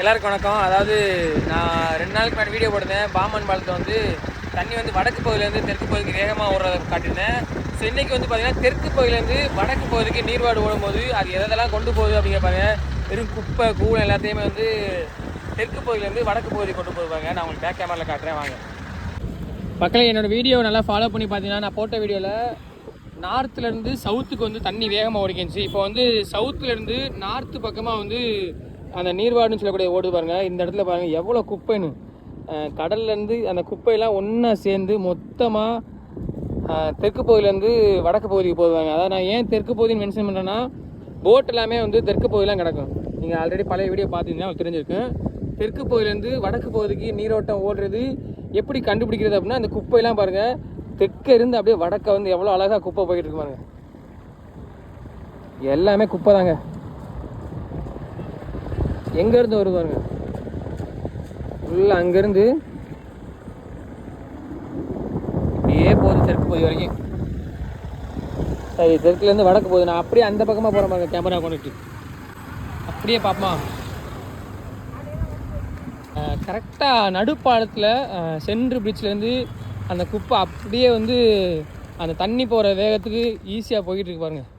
எல்லாருக்கும் வணக்கம். அதாவது நான் ரெண்டு நாளுக்கு முன்னாடி வீடியோ போட்டிருந்தேன். பாமன் பாலத்தில் வந்து தண்ணி வந்து வடக்கு பகுதியிலேருந்து தெற்கு பகுதிக்கு வேகமாக ஓடுறத காட்டியிருந்தேன். ஸோ இன்றைக்கி வந்து பார்த்தீங்கன்னா தெற்கு பகுதியிலேருந்து வடக்கு பகுதிக்கு நீர்வாடு ஓடும்போது அது எதெல்லாம் கொண்டு போகுது அப்படிங்கிற பாருங்க. வெறும் குப்பை கூலம் எல்லாத்தையுமே வந்து தெற்கு பகுதியிலேருந்து வடக்கு பகுதி கொண்டு போவாங்க நான் உங்களுக்கு பேக் கேமராவில் காட்டுறேன். வாங்க. மக்களே என்னோட வீடியோ நல்லா ஃபாலோ பண்ணி பார்த்தீங்கன்னா நான் போட்ட வீடியோவில் நார்த்துலேருந்து சவுத்துக்கு வந்து தண்ணி வேகமாக ஓடிக்கிச்சு இப்போ வந்து சவுத்துலேருந்து நார்த்து பக்கமாக வந்து அந்த நீர்வாடுன்னு சொல்லக்கூடிய ஓடு பாருங்கள் இந்த இடத்துல பாருங்கள் எவ்வளோ குப்பைன்னு. கடல்லேருந்து அந்த குப்பையெல்லாம் ஒன்றா சேர்ந்து மொத்தமாக தெற்கு பகுதியிலேருந்து வடக்கு பகுதிக்கு போடுவாங்க அதாவது நான் ஏன் தெற்கு பகுதின்னு மென்ஷன் பண்ணுறேன்னா போட் எல்லாமே வந்து தெற்கு பகுதியெலாம் கிடக்கும். நீங்கள் ஆல்ரெடி பழைய வீடியோ பார்த்தீங்கன்னா உங்களுக்கு தெரிஞ்சிருக்கும். தெற்கு பகுதியிலேருந்து வடக்கு பகுதிக்கு நீரோட்டம் ஓடுறது எப்படி கண்டுபிடிக்கிறது அப்படின்னா அந்த குப்பையெல்லாம் பாருங்கள் தெற்க இருந்து அப்படியே வடக்க வந்து எவ்வளோ அழகாக குப்பை போயிட்டு இருக்கு பாருங்க. எல்லாமே குப்பை தாங்க. எங்கேருந்து வருது பாருங்க. ஃபுல்லாக அங்கேருந்து இப்படியே போகுது தெற்கு பகுதி வரைக்கும். சரி தெற்குலேருந்து வடக்கு போகுது. நான் அப்படியே அந்த பக்கமாக போகிறேன் பாருங்க கேமரா கொண்டுட்டு. அப்படியே பார்ப்போம் கரெக்டாக நடுப்பாலத்தில் சென்ட்ரு பிரிட்ஜ்லேருந்து அந்த குப்பை அப்படியே வந்து அந்த தண்ணி போகிற வேகத்துக்கு ஈஸியாக போய்கிட்டு இருக்கு பாருங்கள்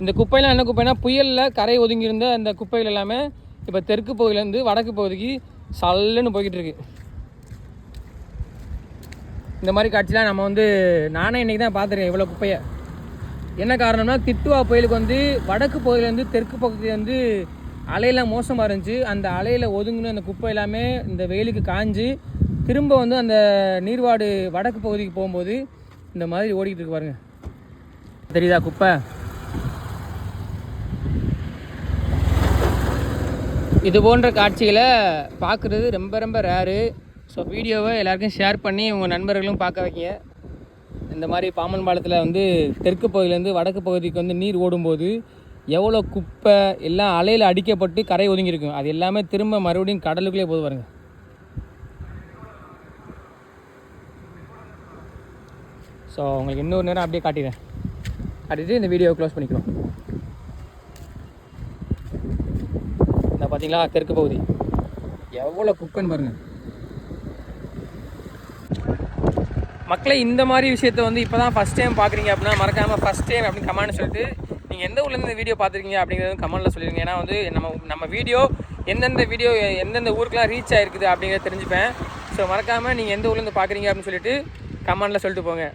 இந்த குப்பையெல்லாம் என்ன குப்பைனா புயலில் கரை ஒதுங்கியிருந்த அந்த குப்பைகள் எல்லாமே இப்போ தெற்கு பகுதியிலேருந்து வடக்கு பகுதிக்கு சல்லுன்னு போய்கிட்டு இருக்கு. இந்த மாதிரி காட்சிலாம் நம்ம வந்து நானே இன்றைக்கி தான் பார்த்துருக்கேன் இவ்வளோ குப்பையை. என்ன காரணம்னா திட்டுவா புயலுக்கு வந்து வடக்கு பகுதியிலேருந்து தெற்கு பகுதியிலேருந்து அலையெல்லாம் மோசமாக இருந்துச்சு. அந்த அலையில் ஒதுங்கின அந்த குப்பை எல்லாமே இந்த வெயிலுக்கு காஞ்சு திரும்ப வந்து அந்த நீர்வாடு வடக்கு பகுதிக்கு போகும்போது இந்த மாதிரி ஓடிக்கிட்டு இருக்கு பாருங்க. தெரியுதா குப்பை? இது போன்ற காட்சிகளை பார்க்குறது ரொம்ப ரொம்ப ரேரு ஸோ வீடியோவை எல்லாருக்கும் ஷேர் பண்ணி உங்கள் நண்பர்களும் பார்க்க வைங்க. இந்த மாதிரி பாம்பன் பாலத்தில் வந்து தெற்கு பகுதியிலேருந்து வடக்கு பகுதிக்கு வந்து நீர் ஓடும்போது எவ்வளோ குப்பை எல்லாம் அலையில் அடிக்கப்பட்டு கரை ஒதுங்கியிருக்கும். அது எல்லாமே திரும்ப மறுபடியும் கடலுக்குள்ளே போது பாருங்கள் ஸோ உங்களுக்கு இன்னொரு நேரம் அப்படியே காட்டிடுறேன். காட்டிட்டு இந்த வீடியோவை க்ளோஸ் பண்ணிக்கிறோம். இந்த பார்த்தீங்களா தெற்கு பகுதி. எவ்வளோ குப்பைன்னு பாருங்கள் மக்களை இந்த மாதிரி விஷயத்த வந்து இப்போ தான் ஃபஸ்ட் டைம் பார்க்குறீங்க அப்படின்னா மறக்காமல் ஃபஸ்ட் டைம் அப்படின்னு கமெண்ட் சொல்லிட்டு நீங்கள் எந்த ஊர்லேருந்து இந்த வீடியோ பார்த்துருக்கீங்க அப்படிங்கிறது கமெண்ட்டில் சொல்லிடுங்க ஏன்னா வந்து நம்ம நம்ம வீடியோ எந்தெந்த வீடியோ எந்தெந்த ஊருக்குலாம் ரீச் ஆகிருக்குது அப்படிங்கிறத தெரிஞ்சுப்பேன். ஸோ மறக்காமல் நீங்கள் எந்த ஊர்லேருந்து பார்க்குறீங்க அப்படின்னு சொல்லிட்டு கமெண்ட்டில் சொல்லிட்டு போங்க.